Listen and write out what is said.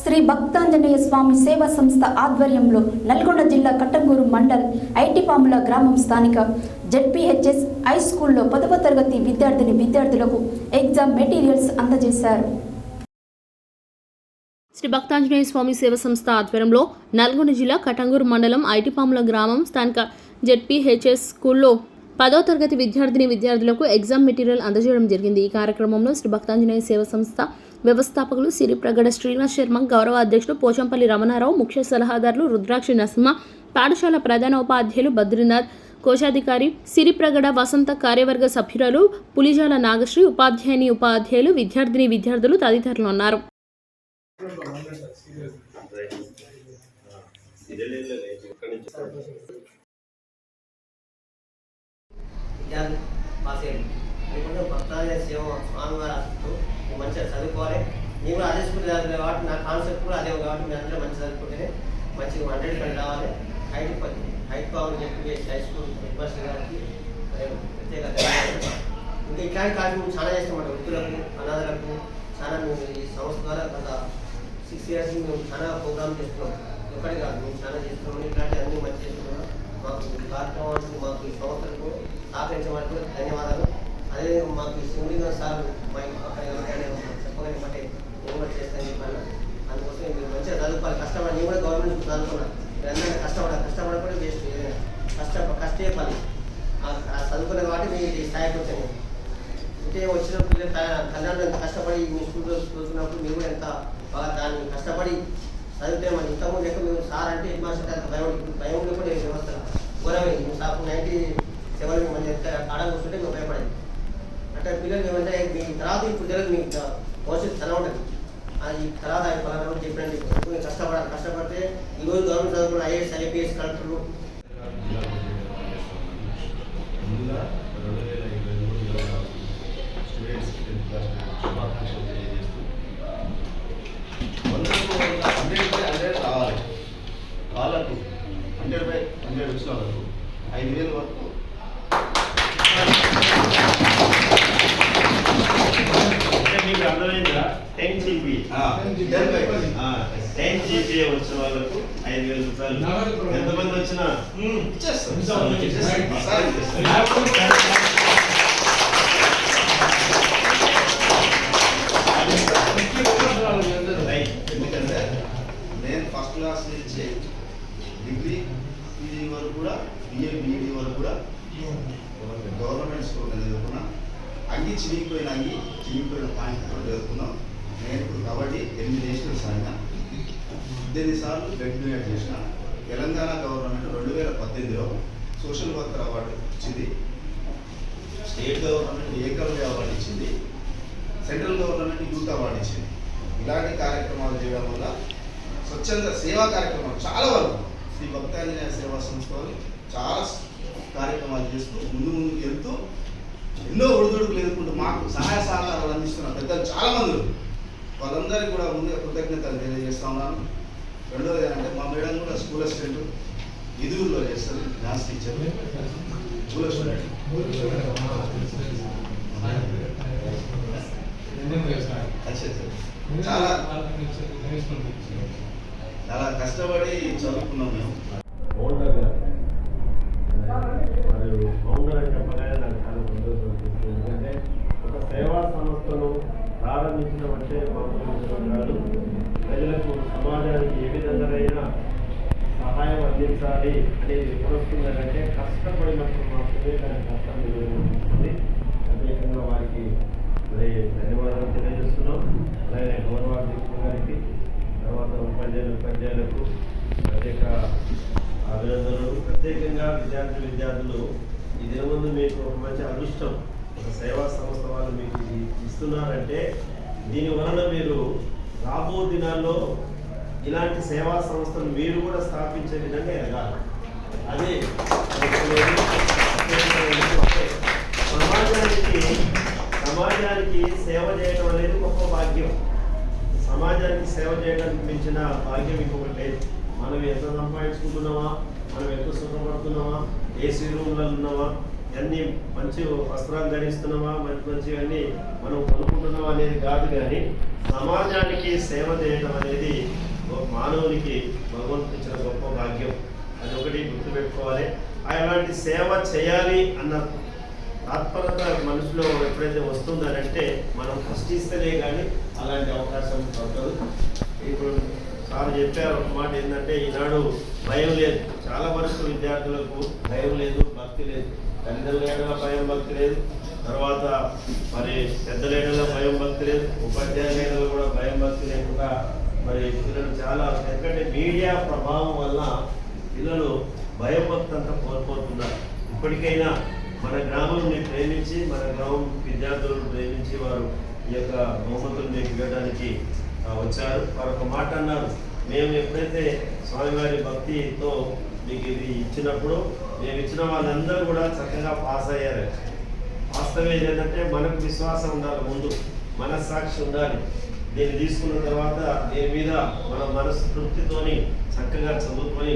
శ్రీ భక్తాంజనేయ స్వామి సేవా సంస్థ ఆధ్వర్యంలో నల్గొండ జిల్లా కట్టంగూరు మండల్ ఐటిపాముల గ్రామం స్థానిక జెడ్పీహెచ్ఎస్ హై స్కూల్లో పదవ తరగతి విద్యార్థిని విద్యార్థులకు ఎగ్జామ్ మెటీరియల్స్ అందజేశారు. శ్రీ భక్తాంజనేయ స్వామి సేవ సంస్థ ఆధ్వర్యంలో నల్గొండ జిల్లా కటంగూరు మండలం ఐటిపాముల గ్రామం స్థానిక జెడ్పీహెచ్ఎస్ స్కూల్లో పదో తరగతి విద్యార్థిని విద్యార్థులకు ఎగ్జామ్ మెటీరియల్ అందజేయడం జరిగింది. ఈ కార్యక్రమంలో శ్రీ భక్తాంజనేయ సేవ సంస్థ వ్యవస్థాపకులు సిరిప్రగడ శ్రీనివాస్ శర్మ గౌరవ అధ్యక్షులు పోచంపల్లి రమణారావు ముఖ్య సలహాదారులు రుద్రాక్షి నరసింహ పాఠశాల ప్రధాన ఉపాధ్యాయులు బద్రీనాథ్ కోశాధికారి సిరిప్రగడ వసంత కార్యవర్గ సభ్యురాలు పులిజాల నాగశ్రీ ఉపాధ్యాయుని ఉపాధ్యాయులు విద్యార్థిని విద్యార్థులు తదితరులు ఉన్నారు. విద్యార్థి పాస్ అయ్యింది లేకుంటే భక్తాంజనేయ సేవ స్వామివారి ఆశతో నువ్వు మంచిగా చదువుకోవాలి. నేను కూడా అదే స్కూల్ చదివే కాబట్టి నా కాన్సెప్ట్ కూడా అదే కాబట్టి మీ అందరూ మంచిగా చదువుకుంటేనే మంచిగా హండ్రెడ్ కంటే రావాలి హైట్ పది హైట్ పవర్ చెప్పి హై స్కూల్ హెడ్ మాస్టర్ గారికి ప్రత్యేక ఇంకా ఇట్లాంటి కార్యక్రమం చాలా చేస్తామంట వృద్ధులకు అనాథలకు చాలా మేము ఈ సంస్థ ద్వారా గత సిక్స్ ఇయర్స్ మేము చాలా ప్రోగ్రామ్ చేస్తున్నాం. ఒకటి కాదు మేము చాలా చేస్తున్నాం. ఇట్లాంటి అన్ని మంచి చేస్తున్నాం. మాకు ఈ కార్యక్రమానికి మాకు ఈ సంస్థలకు సహకరించడానికి ధన్యవాదాలు. అదే మాకు శివుడిగా సార్ మా ఇంటి పక్కన ఎవరికైనా చెప్పగానే బట్టే నేను కూడా చేస్తాను చెప్పాను. అందుకోసం మీరు మంచిగా చదువుకోవాలి. కష్టపడి నేను కూడా గవర్నమెంట్ స్కూల్ చదువుకున్నా. మీరు అందరినీ కష్టపడాలి వేస్ట్ కష్ట కష్టే పని చదువుకున్న కాబట్టి మీ స్థాయికి వచ్చాను అంటే వచ్చిన పిల్లలు తల్లిదండ్రులు ఎంత కష్టపడి మీ స్కూల్లో చదువుతున్నప్పుడు మీరు కూడా ఎంత బాగా దాన్ని కష్టపడి చదివితే మన ఇంతకుముందు ఎక్కువ మేము సార్ అంటే హెడ్ మాస్టర్ భయం భయం కూడా ఈ వ్యవస్థ ఘోరమైంది మీరు సార్ నైన్టీ సెవెన్ మంది ఎంత ఆడ కూర్చుంటే మేము భయపడేది. అంటే పిల్లలు ఏమంటే మీ తర్వాత ఇప్పుడు తెలియదు మీకు భవిష్యత్తు చాలా ఉంటుంది. అది తర్వాత ఆయన పలానా రోజు చెప్పండి కొంచెం కష్టపడాలి. కష్టపడితే ఈరోజు గవర్నమెంట్ చదువుకున్న ఐఏఎస్ ఐపీఎస్ కలెక్టర్లు ముందుగా రెండు వేల ఇరవై మూడు స్టూడెంట్స్ టెన్త్ క్లాస్ శుభాకాంక్షలు తెలియజేస్తూ వందకు వంద హండ్రెడ్ బై హండ్రెడ్ రావాలి వాళ్ళకు హండ్రెడ్ బై హండ్రెడ్ వచ్చిన వాళ్ళకు ఐదు వేల వరకు అంటే మీకు అర్థమైందా? టెన్ జీబీ టెన్ జీబీ వచ్చిన వాళ్ళకు ఐదు వేల రూపాయలు? ఎంతమంది వచ్చినా. ఎందుకంటే నేను ఫస్ట్ క్లాస్ నుంచి డిగ్రీ పీజీ వరకు కూడా బిఏ బీఈడి వరకు కూడా గవర్నమెంట్ స్కూల్ చదువుకున్నా. అంగి చిరిగిపోయిన అంగి చినిగిపోయిన పాయింట్ కూడా చదువుకున్నాం నేను ఇప్పుడు కబడ్డీ ఎనిమిది నేషనల్స్ ఆడినా. పద్దెనిమిది సార్లు గ్రాడ్యుయేట్ చేసిన. తెలంగాణ గవర్నమెంట్ రెండు వేల పద్దెనిమిదిలో సోషల్ వర్కర్ అవార్డు ఇచ్చింది. స్టేట్ గవర్నమెంట్ ఏకలవ్య అవార్డు ఇచ్చింది. సెంట్రల్ గవర్నమెంట్ యూత్ అవార్డు ఇచ్చింది. ఇలాంటి కార్యక్రమాలు చేయడం వల్ల స్వచ్ఛంద సేవా కార్యక్రమాలు చాలా వరకు శ్రీ భక్తాంజనేయ సేవా సంస్థ చాలా కార్యక్రమాలు చేస్తూ ముందు ముందుకు వెళ్తూ ఎన్నో ఒడిదొడుకులు ఎదుర్కొంటూ మాకు సహాయ సహకారాలు అందిస్తున్న పెద్దలు చాలామంది వాళ్ళందరికీ కూడా ముందుగా కృతజ్ఞతలు తెలియజేస్తా ఉన్నాను. రెండోది ఏంటంటే మా మేడం కూడా స్కూల్ అసిస్టెంట్ ఎదురులో చేస్తారు డాన్స్ టీచర్. స్కూల్ చాలా చాలా కష్టపడి చదువుకున్నాం మేము ఫౌండర్ గారు మరియు ఫౌండర్ అని చెప్పగానే నాకు చాలా సంతోషం అనిపిస్తుంది ఎందుకంటే ఒక సేవా సంస్థను అంటే మామూలు ప్రజలకు సమాజానికి ఏ విధంగానైనా సహాయం అందించాలి అనేది ఎప్పుడొస్తుందంటే కష్టపడినప్పుడు మాత్రమే దానికి కష్టం నిలబడుతుంది ప్రత్యేకంగా వారికి మరి ధన్యవాదాలు తెలియజేస్తున్నాం. అలాగే గౌరవాధ్యక్షులు గారికి తర్వాత ఉపాధ్యాయులు ఉపాధ్యాయులకు ప్రత్యేక అభినందనలు. ప్రత్యేకంగా విద్యార్థి విద్యార్థులు ఈ దినముందు మీకు ఒక మంచి అదృష్టం ఒక సేవా సంస్థ వాళ్ళు మీకు ఇస్తున్నారంటే దీని వలన మీరు రాబో దినాల్లో ఇలాంటి సేవా సంస్థలు మీరు కూడా స్థాపించే విధంగా ఎదగాలి. అదే సమాజానికి సమాజానికి సేవ చేయడం అనేది గొప్ప భాగ్యం. సమాజానికి సేవ చేయడానికి మించిన భాగ్యం ఇంకొకటి లేదు. మనం ఎంత సంపాదించుకుంటున్నామా? మనం ఎంత సుఖపడుతున్నామా? ఏసీ రూమ్లలో ఉన్నామా? అన్ని మంచి వస్త్రాలు ధరిస్తున్నామా? మంచి మంచి అన్ని మనం కొనుక్కుంటున్నామా అనేది కాదు కానీ సమాజానికి సేవ చేయడం అనేది మానవునికి భగవంతుడు ఇచ్చిన గొప్ప భాగ్యం. అది ఒకటి గుర్తుపెట్టుకోవాలి. అలాంటి సేవ చేయాలి అన్న తత్పరత మనసులో ఎప్పుడైతే వస్తుందనంటే మనం కష్టిస్తేనే కానీ అలాంటి అవకాశం పడదు ఇప్పుడు సార్ చెప్పారు ఒక మాట ఏంటంటే ఈనాడు భయం లేదు. చాలా వరకు విద్యార్థులకు భయం లేదు భక్తి లేదు. తల్లిదండ్రుల ఏడల భయం భక్తి లేదు. తర్వాత మరి పెద్దల ఏడల భయం భక్తి లేదు. ఉపాధ్యాయుల ఏడల కూడా భయం భక్తి లేకుండా మరి పిల్లలు చాలా ఎందుకంటే మీడియా ప్రభావం వల్ల పిల్లలు భయభక్తి అంతా కోల్పోతున్నారు. ఇప్పటికైనా మన గ్రామంని ప్రేమించి మన గ్రామం విద్యార్థులను ప్రేమించి వారు ఈ యొక్క బహుమతులు మీకు ఇవ్వడానికి వచ్చారు. వారు ఒక మాట అన్నారు. మేము ఎప్పుడైతే స్వామివారి భక్తితో మీకు ఇది ఇచ్చినప్పుడు మేము ఇచ్చిన వాళ్ళందరూ కూడా చక్కగా పాస్ అయ్యారు. వాస్తవం ఏంటంటే మనకు విశ్వాసం ఉండాలి ముందు మనస్సాక్షి ఉండాలి. దీన్ని తీసుకున్న తర్వాత దీని మీద మన మనసు తృప్తితోని చక్కగా చదువుకొని